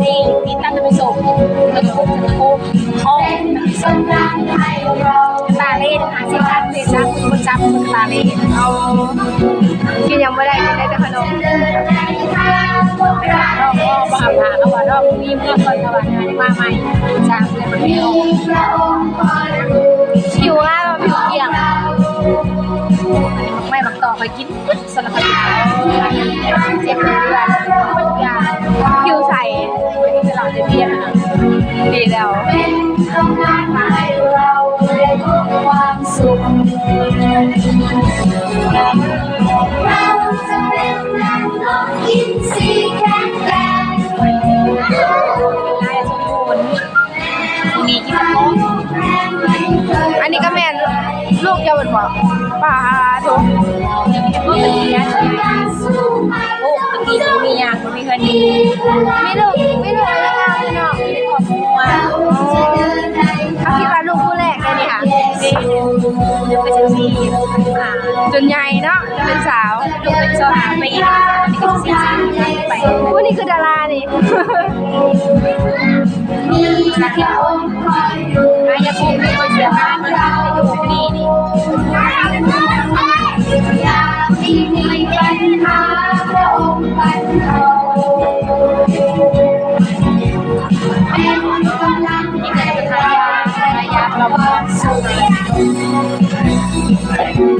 สี่ที่ตั้งเป็นศพแล้วก็จะโค้งคอสมตาเล่นหาสิคันเลยจ้าคนจับคนตาเล่นเอากินยังไม่ได้กินได้แต่ขนมรอบรอบมาผ่าเอาว่ารอบมีเมื่อคนตะวันมาใหม่จ้าเลยมันไม่ออกผิวง่ายผิวเกี่ยงไม่บักต่อไปกินสลับกัน ตลอดจะเพี้ยนดีแล้วความสุขลายสมบูรณ์มีกินตะโกอันนี้ก็แม่ลูกเยาว์บอกป่าถูกโอ้ตะกี้นะโอ้ตะกี้มันมีอย่างมันมีเงินดีไม่ลูก เป็นสิบสี่อ่าจนใหญ่เนาะจะเป็นสาวลูกเป็นโซหาไปอีกนนี้ก็สี่สี่ไปผู้นี่คือดารานี่สักที่โอ้อายาภูมิมีคนเสียบ้านมันอยู่นี่นี่นี่ก็จะเป็นทายาทายาเรา ก็สู้